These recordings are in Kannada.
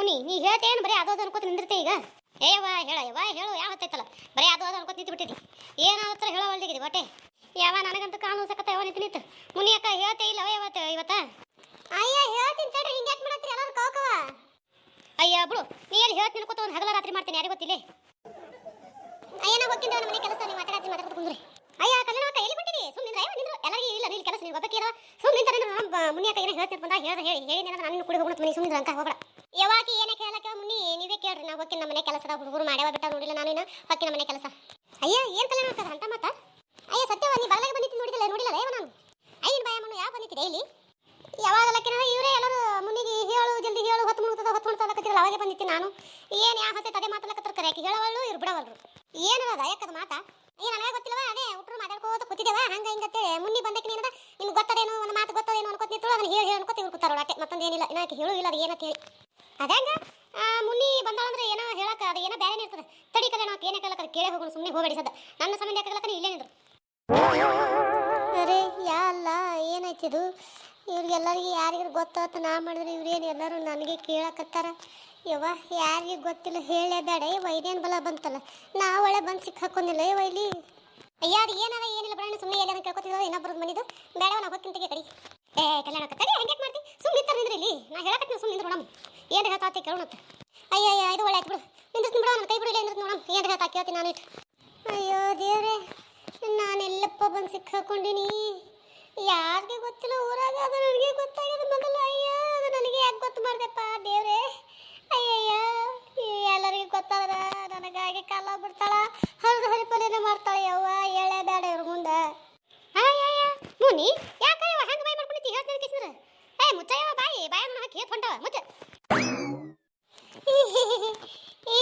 ಮುನಿ ನೀ ಹೇಳ್ತೇನು ಬರೀ ಅದು ಅದು ಅನ್ಕೋತ ನಿಂದಿರ್ತೆ ಈಗ? ಏವ ಹೇಳ ಯವ ಹೇಳು ಯಾವ ಹೊತ್ತೈತಲ್ಲ ಬರೀ ಅದು ಅದು ಅನ್ಕೋತ ನಿಂತು ಬಿಟ್ಟಿದ್ದಿ ಹತ್ರ ಹೇಳೋ ಒಳ್ದಿಗಿದೆ ಬಟ್ಟೆ ಯಾವ ನನಗಂತೂ ಕಾಣು ಸಕತ್ತ ಯಾವ ನಿಂತು ನಿಂತು. ಮುನಿ ಅಕ್ಕ ಹೇಳ್ತೇ ಇಲ್ಲ ಇವತ್ತು ಇವತ್ತ? ಅಯ್ಯ ಹೇಳ್ತೀನಿ ತಡ್ರಿ ಹಿಂಗೆ ಯಾಕೆ ಮಾಡತ್ರಿ ಎಲ್ಲರೂ ಕವಕವ ಅಯ್ಯ ಬಿಡು. ನೀ ಎಲ್ಲಿ ಹೇಳ್ತೀನಿ ಕೂತ ಒಂದು ಹಗಲ ರಾತ್ರಿ ಮಾಡ್ತೀನಿ ಯಾರಿಗೆ ಗೊತ್ತಿಲ್ಲ? ಅಯ್ಯ ನಾ ಹೋಗ್ತೀನಿ ನಮ್ಮ ಮನೆ ಕೆಲಸ ನೀವು ಮಾತಾಡ್ತೀನಿ ಮಾತಾಡ್ಕೊಂಡು ಕುಂದ್ರಿ. ಅಯ್ಯ ಕಲ್ಯಾಣ ಕೆಲಸ ನೀವು ಒಬ್ಬಕ್ಕೆ ಇರೋ ಸುಮ್ಮನೆ ನಿಂತಾರೆ ಮುನಿ ಅಕ್ಕ ಏನು ಹೇಳ್ತೀನಿ ಹೇಳ್ದೆ ಹೇಳಿ ಹೇಳಿ ನಾನು ನಾನು ಕುಡಿ ಹೋಗೋಣ ಮನೆ ಸುಮ್ಮನೆ ಅಂತ ಹೋಗಬೇಡ. ಯಾವಾಗ ಏನೇ ಕೇಳಕ್ಕೆ ಮುನಿ ನೀವೇ ಕೇಳ್ರಿ. ನಾವು ಹೋಗಿ ನಮ್ಮ ಮನೆ ಕೆಲಸದ ಹುಡುಗರು ಮಾಡ್ಯಾವ ಬಿಟ್ಟ ನೋಡಿಲ್ಲ ನಾನು ಇನ್ನು. ಹೊಕ್ಕಿ ನಮ್ಮ ಮನೆ ಕೆಲಸ. ಅಯ್ಯ, ಏನು ಕಲ್ಯಾಣ ಮಾಡ್ತಾರೆ ಅಂತ ಮಾತಾ? ಅಯ್ಯ ಸತ್ಯವ ನೀ ಬರಲಾಗ ಬಂದಿತ್ತು ನೋಡಿಲ್ಲ ನೋಡಿಲ್ಲ ಏವ ನಾನು? ಅಯ್ಯನ ಬಾಯ ಮಣ್ಣು ಯಾವ ಬಂದಿತ್ತು ಇಲ್ಲಿ? ಯಾವಾಗಲಕ್ಕಿನ ಇವರೇ ಎಲ್ಲರೂ ಮುನಿಗೆ ಹೇಳು, ಜಲ್ದಿ ಹೇಳು, ಹೊತ್ತು ಮುಳುಗ್ತದ ಹೊತ್ತು ಮುಳ್ತಲಕತ್ತಿರಲ್ಲ ಅವಾಗೆ ಬಂದಿತ್ತು ನಾನು. ಏನು ಯಾವ ಹೊತ್ತೆ ತದೆ ಮಾತಾಡಕತ್ತಾರ ಕರೆ ಆಕಿ ಹೇಳವಳ್ಳು ಇವ್ರು ಬಿಡವಲ್ರು. ಏನದ ಯಾಕದ ಮಾತಾ? ಅಯ್ಯ, ನನಗೆ ಗೊತ್ತಿಲ್ಲವ, ಅದೇ ಹುಟ್ಟರು ಮಾತಾಡ್ಕೋತ ಕೂತಿದ್ದೇವ, ಹಂಗ ಹಿಂಗತ್ತೇಳಿ ಮುನ್ನಿ ಬಂದಕ್ಕೆ ನೀನದ ನಿಮ್ಗೆ ಗೊತ್ತದೇನೋ, ಒಂದು ಮಾತು ಗೊತ್ತದೇನೋ ಅನ್ಕೋತ ನಿಂತಳು ಅದನ್ನ ಹೇಳಿ ಹೇಳಿ ಅನ್ಕೋತ ಇವ್ರು ಕೂತಾರ ಅಟ್ಟೆ. ಮತ್ತೊಂದು ಏನಿಲ್ಲ. ಇನ್ನಾಕಿ ಹೇಳು ಇಲ್ಲ, ಅದು ಏನಂತ ಹೇಳಿ. ಅದಂಗ ಮುನ್ನಿ ಬಂದಾಳಂದ್ರೆ ಏನೋ ಹೇಳಕ್ಕೆ, ಅದು ಏನೋ ಬೇರೆ ಇರ್ತದೆ. ತಡಿ ಕಲೆ ನಾವು ಏನೇ ಕೇಳಕ ಕೇಳೇ ಹೋಗೋಣ ಸುಮ್ಮನೆ ಹೋಗಬೇಡಿ ಸದ ನನ್ನ ಸಂಬಂಧ ಯಾಕಲಕ್ಕ ಇಲ್ಲೇ ನಿಂದ್ರು ಅರೆ, ಯಾಲ್ಲ ಏನಾಯ್ತಿದು ಇವ್ರಿಗೆಲ್ಲರಿಗೆ ಯಾರಿಗಾರು ಗೊತ್ತಾತ, ನಾ ಮಾಡಿದ್ರೆ ಇವ್ರೇನು ಎಲ್ಲರೂ ನನಗೆ ಕೇಳಕತ್ತಾರ? ಯವ್ವ, ಯಾರಿಗೆ ಗೊತ್ತಿಲ್ಲ, ಹೇಳೇ ಬೇಡ. ಇವ ಇದೇನು ಬಲ ಬಂತಲ್ಲ. ನಾ ಒಳ್ಳೆ ಬಂದು ಸಿಕ್ಕ ಹಾಕೊಂಡಿಲ್ಲ ಯವ್ವ ಇಲ್ಲಿ ಅಯ್ಯ, ಅದು ಏನದ, ಏನಿಲ್ಲ ಬರೋಣ ಸುಮ್ಮನೆ ಎಲ್ಲ ಕೇಳ್ಕೊತಿದ್ರು ಇನ್ನೊಬ್ಬರದ್ದು ಮನಿದು. ಬೇಡವ ನಾವು ಹೋಗ್ತಿಂತಿಗೆ ತೆಗೆ ಕಡಿ. ಏ, ಕಲ್ಯಾಣ ಕಡಿ ಹೆಂಗೆ ಮಾಡ್ತಿ? ಸುಮ್ಮನೆ ಇರ್ತಾರೆ ನಿಂದ್ರಿ ಇಲ್ಲಿ. ನಾ ಹೇಳಕತ್ತೀನಿ ಸುಮ್ಮನೆ ನಿಂದ್ರು ನೋಡಮ್ ಏನು ಹೇಳ್ತಾತಿ ಕೇಳೋಣತ್ತ ಅಯ್ಯ ಅಯ್ಯ ಇದು ಒಳ್ಳೆ ಆಯ್ತು ಬಿಡು. ನಿಂದಿರ್ತೀನಿ ಬಿಡೋ ನನ್ನ ಕೈ ಬಿಡಿಲ್ಲ ನಿಂದ್ರು ನೋಡಮ್ ಏನು ಹೇಳ್ತಾ ಕೇಳ್ತೀನಿ ನಾನು ಇಟ್ಟು ಅಯ್ಯೋ, ದೇವ್ರೆ, ನಾನೆಲ್ಲಪ್ಪ ಬಂದು ಸಿಕ್ಕಾಕೊಂಡಿನಿ. ಯಾರಿಗೆ ಗೊತ್ತಿಲ್ಲ, ಊರಾಗ ಅದು ನನಗೆ ಗೊತ್ತಾಗಿದೆ ಮೊದಲು. ಅಯ್ಯ, ಅದು ನನಗೆ ಯಾಕೆ ಗೊತ್ತು ಮಾಡಿದೆಪ್ಪ, ದೇವ್ರೆ. ಅಯ್ಯಯ್ಯ, ಎಲ್ಲರಿಗೂ ಗೊತ್ತಾದ್ರ ನನಗಾಗಿ ಕಾಲ ಬಿಡ್ತಾಳ. ಹರಿದು ಹರಿಪಲಿನ ಮಾಡ್ತಾಳೆ ಯವ್ವ ಹೇಳೇ ಬೇಡ ಇವ್ರ ಮುಂದೆ. ಮುನಿ, ಯಾಕ ಹೆಂಗೆ ಬಾಯಿ ಮಾಡ್ಕೊಂಡಿತ್ತಿ ಹೇಳ್ತೀನಿ ಕಿಸಿದ್ರ. ಏ ಮುಚ್ಚಯ್ಯವ ಬಾಯಿ ಬಾಯಿ ಹಾಕಿ ಹೇತ್ ಮುಚ್ಚ.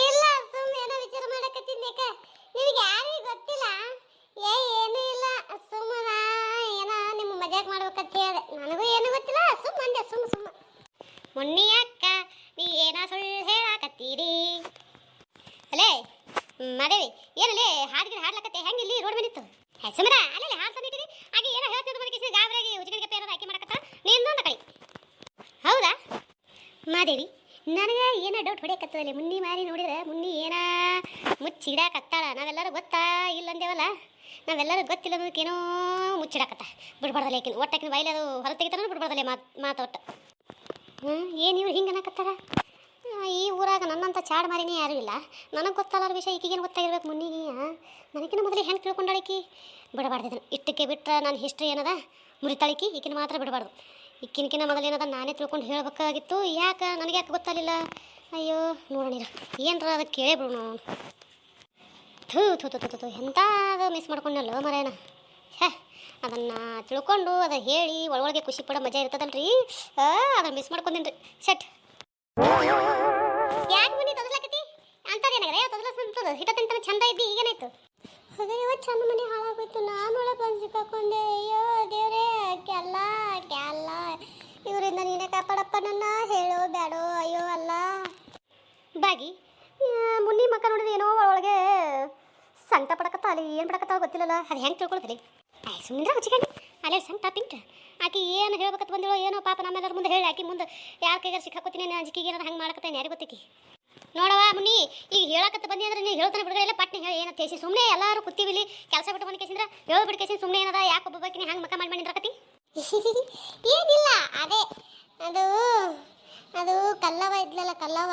ಇಲ್ಲ ಸುಮ್ಮನೆ ಏನೋ ವಿಚಾರ ಮಾಡಕತ್ತಿದ್ದೆ ನಿಮಗೆ ಯಾರಿಗೂ ಗೊತ್ತಿಲ್ಲ? ಏ, ಏನೂ ಇಲ್ಲ. ಸುಮ್ಮನ, ಏನೋ ನಿಮ್ಮ ಮಜಾಕ್ ಮಾಡ್ಬೇಕಂತ ಹೇಳಿದೆ. ನನಗೂ ಏನು ಗೊತ್ತಿಲ್ಲ. ಸುಮ್ಮ ಅಂದೆ ಸುಮ್ಮ ಸುಮ್ಮ ಮುನ್ನಿ ಅಕ್ಕ, ನೀ ಏನೋ ಸುಳ್ಳು ಹೇಳಾಕತ್ತೀರಿ? ಮಾದೇವಿ ಏನಲ್ಲೇ ಗಿಡ ಹಾಡ್ಲಕತ್ತೆ ಹೆಂಗೆ ಇಲ್ಲಿ ರೋಡ್ ಬಂದಿತ್ತು? ಸುಮ್ಮನ ಅಲ್ಲಿ ಹಾಡು ತಂದಿಟ್ಟಿರಿ ಹಾಗೆ ಏನೋ ಹೇಳ್ತಿದ್ದು ಮನೆ ಕಿಸಿ ಗಾಬರಾಗಿ ಉಜ್ಜಿಗೆ ಪೇರದ ಹಾಕಿ ಮಾಡಕತ್ತ ನೀನು ಅಂತ ಕಳಿ ಹೌದಾ? ಮಾದೇವಿ ನನಗೆ ಏನೋ ಡೌಟ್ ಹೊಡೆಯಕತ್ತದಲ್ಲಿ, ಮುನ್ನಿ ಮಾರಿ ನೋಡಿದ್ರೆ, ಮುನ್ನಿ ಏನ ಮುಚ್ಚಿಡಾಕತ್ತಾಳ ನಾವೆಲ್ಲರೂ ಗೊತ್ತಾ ಇಲ್ಲ ಅಂದೇವಲ್ಲ ನಾವೆಲ್ಲರೂ ಗೊತ್ತಿಲ್ಲ ಅನ್ನೋದಕ್ಕೇನೋ ಮುಚ್ಚಿಡಾಕತ್ತ. ಬಿಡ್ಬಾರ್ದಲ್ಲ ಏಕಿನ ಒಟ್ಟಾಕಿನ ಬಾಯಿಲೆ ಅದು ಹೊರ ತೆಗಿತಾರ ಬಿಡ್ಬಾರ್ದಲ್ಲ ಮಾತು ಮಾತು ಒಟ್ಟು. ಹ್ಞೂ ಏನು ಇವ್ರು ಹಿಂಗೆ ಅನ್ನಕತ್ತಾರ? ಈ ಊರಾಗ ನನ್ನಂಥ ಚಾಡ್ ಮಾರಿನೇ ಯಾರೂ ಇಲ್ಲ. ನನಗೆ ಗೊತ್ತಲ್ಲಾರ ವಿಷಯ, ಈಕಿಗೇನು ಗೊತ್ತಾಗಿರ್ಬೇಕು ಮುನ್ನಿಗೆ ನನಗಿನ ಮೊದಲೇ ಹೆಂಗೆ ತಿಳ್ಕೊಂಡಾಳಿಕಿ. ಬಿಡಬಾರ್ದು ಇದನ್ನು ಇಟ್ಟಕ್ಕೆ ಬಿಟ್ಟರೆ ನನ್ನ ಹಿಸ್ಟ್ರಿ ಏನದ? ಮುರಿತಾಳಿಕಿ, ಈಕಿನ ಮಾತ್ರ ಬಿಡಬಾರ್ದು. ಈಕಿನಕಿನ ಮೊದಲೇನದ ನಾನೇ ತಿಳ್ಕೊಂಡು ಹೇಳಬೇಕಾಗಿತ್ತು. ಯಾಕೆ? ನನಗೆ ಯಾಕೆ ಗೊತ್ತಾಗಲಿಲ್ಲ ಅಯ್ಯೋ, ನೋಡೋಣ ಏನರ ಅದಕ್ಕೆ ಕೇಳೇ ಬಿಡು ಥೂ ಥೂ ಥೂ ಥೂ ಎಂಥ ಅದು ಮಿಸ್ ಮಾಡ್ಕೊಂಡಲ್ಲ ಮರೇನ ಹೇ, ಅದನ್ನು ತಿಳ್ಕೊಂಡು ಅದು ಹೇಳಿ ಒಳಗೊಳಗೆ ಖುಷಿ ಪಡೋ ಮಜಾ ಇರ್ತದಲ್ರಿ? ಅದನ್ನು ಮಿಸ್ ಮಾಡ್ಕೊಂಡೇನ್ರಿ. ಸೆಟ್ ಯಾಕೆ ಹಿಟ ತಿಂತಾನೆ ಚಂದ ಇದ್ದಿ, ಈಗೇನಾಯ್ತು? ಅಯ್ಯೋ ಚಂದ ಮನೆ ಹಾಳಾಗೋಯ್ತು. ನಾನು ಒಳಗೆ ಬಂದು ಸಿಕ್ಕಾಕೊಂಡೆ ಅಯ್ಯೋ, ದೇವ್ರೇ ಕ್ಯಾಲ್ಲ ಕ್ಯಾಲ್ಲ ಇವರಿಂದ ನೀನೇ ಕಾಪಾಡಪ್ಪ ನನ್ನ. ಹೇಳೋ ಬ್ಯಾಡೋ, ಅಯ್ಯೋ, ಅಲ್ಲ. ಬಾಗಿ ಮುನ್ನಿ ಮಕ್ಕ ನೋಡಿದ್ರೆ ಏನೋ ಒಳಗೆ ಸಂಕಟ ಪಡಕತ್ತ, ಅಲ್ಲಿ ಏನು ಪಡಕತ್ತಾವ ಗೊತ್ತಿಲ್ಲಲ್ಲ. ಅದು ಹೆಂಗೆ ತಿಳ್ಕೊಳ್ತೀರಿ ಆಯ್ ಸುಮ್ಮನೆ ಹಚ್ಕೊಂಡು ಅಲ್ಲೇ ಸಂಕಟ ಪಿಂಟ್ ಆಕೆ ಏನು ಹೇಳ್ಬೇಕಂತ ಬಂದಿರೋ ಏನೋ ಪಾಪ ನಮ್ಮೆಲ್ಲರ ಮುಂದೆ ಹೇಳಿ, ಆಕಿ ಮುಂದೆ ಯಾರ ಕೈಗಾರ ಸಿಕ್ಕಾಕೋತೀನಿ ಅಂಜಿಕೆಗೆ ಏನಾರು ಹಂಗೆ ಮಾಡಕತ್ತೇನೆ, ಯಾರಿಗೆ ನೋಡವ ಮುನಿ ಈಗ ಹೇಳಕತ್ತ ಬಂದಿ ಅಂದ್ರೆ ನೀ ಹೇಳ್ತಾನೆ ಬಿಡುಗಡೆ ಪಟ್ನೆ ಹೇಳಿ ಏನಂತ ಹೇಸಿ ಸುಮ್ಮನೆ ಎಲ್ಲರೂ ಕೂತೀವಿ ಇಲ್ಲಿ ಕೆಲಸ ಬಿಟ್ಟು ಬಂದ ಕೇಸಿಂದ್ರೆ ಹೇಳ್ಬಿಟ್ಟು ಕೇಸಿ ಸುಮ್ಮನೆ ಏನದ ಯಾಕೆ ಒಬ್ಬೊಬ್ಬಕಿನ ಹಂಗೆ ಮಕ್ಕ ಮಾಡಿ ಮಾಡಿದ್ರಕತಿ ಏನಿಲ್ಲ ಅದೇ ಅದು ಅದು ಕಲ್ಲವ ಇದ್ಲಲ್ಲ ಕಲ್ಲವ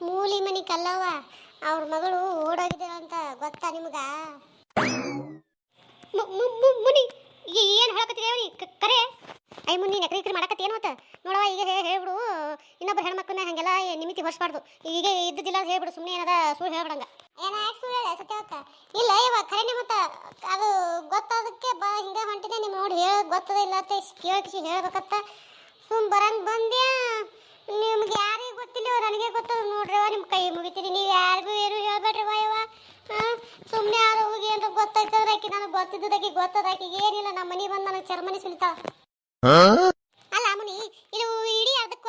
ಮೂಲಿ ಮನಿ ಕಲ್ಲವ ಅವ್ರ ಮಗಳು ಓಡೋಗಿದ್ದಾಳ ಅಂತ ಗೊತ್ತಾ ನಿಮ್ಗ? ಮುನಿ ಏನು ಹೇಳಕತ್ತಿದೆ ಕರೆ? ಐ ಮುನಿ ನಕರಿ ಇಕ್ರಿ ಮಾಡಕತ್ತಿ ಏನು ಮತ್ತ? ನೋಡವ ಈಗ ಹೇ- ಹೇಳ್ಬಿಡು ಇನ್ನೊಬ್ಬರು ಹೆಣ್ಮಕ್ಳನ್ನ ಹಂಗೆಲ್ಲ ನಿಮಿತಿ ಹೊಸಬಾರ್ದು ಈಗ ಇದ್ದಿದ್ದಿಲ್ಲ ಅಂತ ಹೇಳ್ಬಿಡು ಸುಮ್ಮನೆ ಏನದ ಸುಳ್ಳು ಹೇಳ್ಬಿಡಂಗ. ಏನ ಸುಳ್ಳು ಹೇಳ ಸತ್ಯವತ್ತ ಇಲ್ಲ ಇವ ಖರೇನೆ ಮತ್ತ ಅದು ಗೊತ್ತಾದಕ್ಕೆ ಬಾ ಹಿಂಗ ಹೊಂಟಿದೆ ನಿಮ್ ನೋಡಿ ಹೇಳ ಗೊತ್ತದ ಇಲ್ಲ ಅಂತ ಕೇಳಿಸಿ ಹೇಳ್ಬೇಕತ್ತ. ಸುಮ್ ಬರಂಗ ಬಂದ್ಯಾ? ನಿಮ್ಗೆ ಯಾರಿಗೆ ಗೊತ್ತಿಲ್ಲ ನನಗೆ ಗೊತ್ತದ ನೋಡ್ರಿ ನಿಮ್ಮ ಕೈ ಮುಗಿತೀನಿ. ನೀವು ಯಾರಿಗೂ ಏನು ಹೇಳ್ಬೇಡ್ರಿ ಇವ. ಸುಮ್ಮನೆ ಯಾರು ಹೋಗಿ ಅಂತ ಗೊತ್ತಾಯ್ತಂದ್ರೆ ಆಕಿ ನನಗೆ ಗೊತ್ತಿದ್ದದಾಗಿ ಗೊತ್ತದ ಆಕಿಗೆ ಏನಿಲ್ಲ ನಮ್ಮ ಮನೆ ಬಂದು ನನಗೆ ಚರ್ಮನಿ ಸುಲಿತಾಳ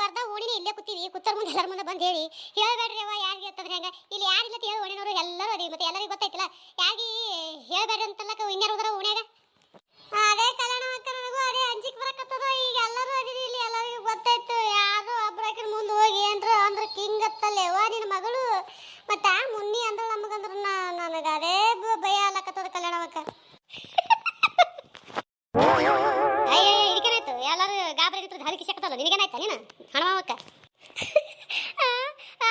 ಅರ್ಧ ಓಣಿನೇ ಇಲ್ಲೇ ಕೂತೀವಿ. ಕೂತರ್ ಮುಂದೆ ಎಲ್ಲರ ಮುಂದೆ ಬಂದು ಹೇಳಿ. ಹೇಳಬೇಡ್ರಿ ಅವ್ವ ಯಾರಿಗೆ ಅಂತಂದ್ರೆ ಹೆಂಗೆ? ಇಲ್ಲಿ ಯಾರಿಲ್ಲ ತಿಳಿಯೋ ಓಣಿನವರು ಎಲ್ಲರೂ ಅದೇ ಮತ್ತೆ ಎಲ್ಲರಿಗೂ ಗೊತ್ತೈತಿಲ್ಲ ಯಾರಿಗೆ ಹೇಳಬೇಡ್ರಿ ಅಂತಲ್ಲ ಹಿಂಗಾರು ಹೋದ್ರ ಓಣ್ಯಾಗ? ಅದೇ ಕಲ್ಯಾಣ ಅಕ್ಕ ಅದೇ ಅಂಜಿಕ್ ಬರಕತ್ತದ ಈಗ ಎಲ್ಲರೂ ಅದಿರಿ ಇಲ್ಲಿ. ಎಲ್ಲರಿಗೂ ಗೊತ್ತಾಯ್ತು. ಯಾರು ಒಬ್ಬರಾಕಿನ ಮುಂದೆ ಹೋಗಿ ಏನ್ರ ಅಂದ್ರ ಕಿಂಗ್ ಅತ್ತಲ್ಲೇ. ವಾ ನಿನ್ನ ಮಗಳು? ಮತ್ತ ಆ ಮುನ್ನಿ ಅಂದ್ರೆ ನಮಗಂದ್ರೆ ನನಗ ಅದೇ ಭಯ ಅಲ್ಲಕತ್ತದ ಕಲ್ಯಾಣವಕ್ಕ ಅಯ್ಯೋ ಹಿಡಿಕನಾಯ್ತು ಎಲ್ಲರೂ ಗಾಬರಿ ಹಿಡಿದ್ರು ಮಾಡೋದು ನಿನಗೇನಾಯ್ತಾ ನೀನು? ಹಣ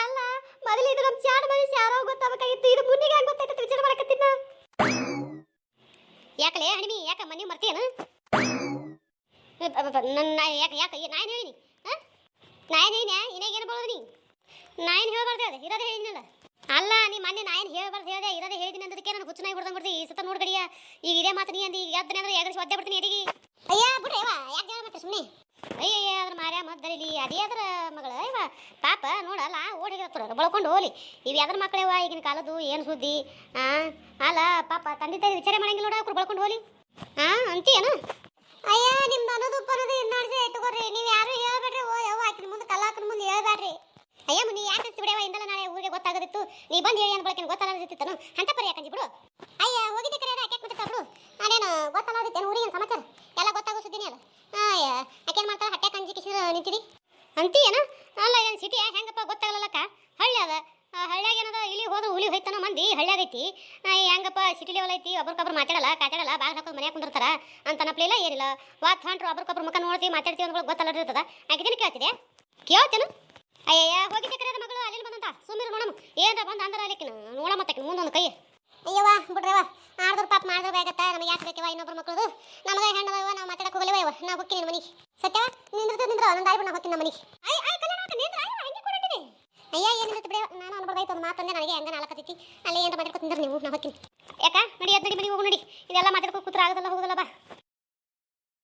ಅಲ್ಲ ಮೊದಲು ಇದು ನಮ್ಮ ಚಾಡ ಮನುಷ್ಯ ಯಾರೋ ಗೊತ್ತಾಗಬೇಕಾಗಿತ್ತು. ಇದು ಮುನ್ನಿಗೆ ಹೆಂಗೆ ಗೊತ್ತಾಯ್ತು ವಿಚಾರ ಮಾಡಕತ್ತಿನ ಯಾಕಲೇ ಅಣಿಮಿ ಯಾಕ ಮನೆ ಮರ್ತೇನು ನನ್ನ ಯಾಕೆ ಯಾಕೆ ನಾನು ಹೇಳಿನಿ ಹಾಂ ನಾನು ಹೇಳಿನ ಏನು ಬರೋದು ನೀ? ನಾನು ಹೇಳಬಾರ್ದು ಅದೇ ಇರೋದೇ ಹೇಳಿನಲ್ಲ ಅಲ್ಲ, ನೀ ಮೊನ್ನೆ ನಾನು ಹೇಳಬಾರ್ದು ಹೇಳಿದೆ, ಇರೋದೇ ಹೇಳಿದಿನ ಅಂದದಕ್ಕೆ ನಾನು ಹುಚ್ಚನಾಗಿ ಬಿಡ್ದಂಗೆ ಬಿಡ್ತಿ, ಈ ಸತ ನೋಡ್ಗಡಿಯ ಈಗ ಇದೇ ಮಾತು ನೀ ಅಂದ, ಈಗ ಎದ್ದನೆ ಅಂದ್ರೆ ಎಗರಿಸಿ ಒದ್ದೆ ಬಿಡ್ತೀನಿ ಎದಿಗೆ. ಅಯ್ಯ, ಬಿಡ್ರಿ ಯಾಕೆ ಜನ ಮಾತ್ರ ಸುಮ್ಮನೆ ಅಯ್ಯಯ್ಯ ಅದ್ರ ಮಾರ್ಯ ಮದ್ದರಿಲಿ ಅದೇ ಅದ್ರ ಮಗಳ. ಇವ ಪಾಪ ನೋಡಲ್ಲ ಓಡಿ ಬಳ್ಕೊಂಡು ಹೋಲಿ ಇವು ಯಾವ್ದ್ರ ಮಕ್ಕಳೇವ ಈಗಿನ ಕಾಲದ್ದು, ಏನು ಸುದ್ದಿ? ಆ, ಅಲ್ಲ, ಪಾಪ, ತಂದೆ ತಾಯಿ ವಿಚಾರ ಮಾಡಂಗಿಲ್ಲ ನೋಡ ಅವ್ರು, ಬಳ್ಕೊಂಡು ಹೋಲಿ ಹಾ ಅಂತೀಯೇನು ಅಯ್ಯ, ನಿಮ್ದು ಅನ್ನೋದು ಅನ್ನೋದು ಇನ್ನಾಡ್ಸಿ ಇಟ್ಕೊಡ್ರಿ. ನೀವು ಯಾರು ಹೇಳ್ಬೇಡ್ರಿ, ಓ, ಯವ್ವ, ಆಕಿನ ಮುಂದೆ ಕಲ್ಲಾಕನ ಮುಂದೆ ಹೇಳ್ಬೇಡ್ರಿ ಅಯ್ಯ, ನೀ ಯಾಕೆ ಬಿಡವ ಇಂದಲ್ಲ ನಾಳೆ ಊರಿಗೆ ಗೊತ್ತಾಗದಿತ್ತು. ನೀ ಬಂದು ಹೇಳಿ ಅನ್ ಬಳಕೆ ಗೊತ್ತಾಗದಿತ್ತನು. ಅಂತ ಪರಿ ಯಾಕಂಜಿ ಬಿಡು. ಅಯ್ಯ, ಹೋಗಿದ್ದೆ ಕರೆ, ಯಾಕೆ ಬಿಡ್ತಾ ಬಿಡು ನಾನೇನು ಗೊತ್ತಾಗದಿತ್ತೇನು ಊರಿಗೆ ಸಮಾಚಾರ? ಎಲ್ಲ ಗೊತ್ತಾಗೋ ಸುದ್ದಿನೇ ಅಲ್ಲ ಅಯ್ಯ ನಿಂತಿದಿ ಅಂತೀಯನ ಅಲ್ಲ, ಏನು ಸಿಟಿ ಹೆಂಗಪ್ಪ ಗೊತ್ತಾಗಲ್ಲಕ್ಕ ಹಳ್ಳಿ ಅದ. ಹಳ್ಳ್ಯಾಗ ಏನದ? ಇಲ್ಲಿ ಹೋದ್ರೆ ಹುಲಿ ಹೋಯ್ತಾನ ಮಂದಿ, ಹಳ್ಳಿಯಾಗ ಐತಿ. ಹೆಂಗಪ್ಪ ಸಿಟಿ ಲೆವೆಲ್ ಐತಿ, ಒಬ್ರಕೊಬ್ರು ಮಾತಾಡಲ್ಲ, ಕಾಟಾಡಲ್ಲ ಬಾಗಿಲು ಹಾಕೋದು ಮನ್ಯಾಗ ಕುಂದಿರ್ತಾರ ಅಂತ ನಪ್ಲಿಲ್ಲ ಏನಿಲ್ಲ. ವಾತ್ ಹೊಂಟ್ರು, ಒಬ್ರಕೊಬ್ರು ಮುಖ ನೋಡ್ತೀವಿ ಮಾತಾಡ್ತೀವಿ ಅಂದ್ಗಳು ಗೊತ್ತಲ್ಲ ಇರ್ತದ. ಆಕಿದೇನು ಕೇಳ್ತಿದೆ ಕೇಳ್ತೇನು. ಅಯ್ಯಯ್ಯ, ಹೋಗಿದ್ದೆ ಕರೆಯದ ಮಗಳು ಅಲ್ಲಿ ಬಂದಂತ. ಸುಮ್ಮನೆ ನೋಡಮ್ಮ. ಏನ್ರ ಬಂದ ಅಂದ್ರೆ ಅಲ್ಲಿಕಿನ ನೋಡ ಮತ್ತೆ ಮುಂದೊಂದು ಕೈ. ಅಯ್ಯವ್ವ ಬಿಡ್ರವ ಆಡದ್ರ ಪಾಪ ಮಾಡಿದ್ರೆ ಬೇಗತ್ತ ನಮಗೆ ಯಾಕೆ ಬೇಕವ ಇನ್ನೊಬ್ರು ಮಕ್ಕಳದು ನಮಗೆ ಹೆಣ್ಣದವ ನಾವು ಮಾತಾಡಕ್ಕೆ ಹೋಗಲಿವ ಇವ ನಾ ಹೋಗ್ತೀನಿ ನಿನ್ನ ಮನೆಗೆ. ಸತ್ಯವ ನಿಂದ್ರ ನನ್ನ ದಾರಿ ಹೋಗ್ತೀನಿ ಮನೆಗೆ. ಅಯ್ಯ ಅಯ್ಯ ಕಲ್ಯಾಣ ನಿಂದ್ರ ಅಯ್ಯ ಹಂಗೆ ಕೊಟ್ಟಿದೆ ಅಯ್ಯ ಏನಿರುತ್ತೆ ಬಿಡ ನಾನು ಅನ್ಬಾರ್ದಾಯ್ತು ಒಂದು ಮಾತಂದೆ ನನಗೆ ಹೆಂಗ ನಾಲ್ಕತ್ತೈತಿ. ಅಲ್ಲಿ ಏನಾರ ಮಾತಾಡ್ಕೊ ತಿಂದ್ರೆ ನೀವು ನಾ ಹೋಗ್ತೀನಿ. ಯಾಕ ನಡಿ ಅದ್ ನಡಿ ಮನೆಗೆ ಹೋಗು ನಡಿ. ಇದೆಲ್ಲ ಮಾತಾಡ್ಕೊ ಕೂತ್ರ ಆಗದಲ್ಲ ಹೋಗುದಲ್ಲ ಬಾ.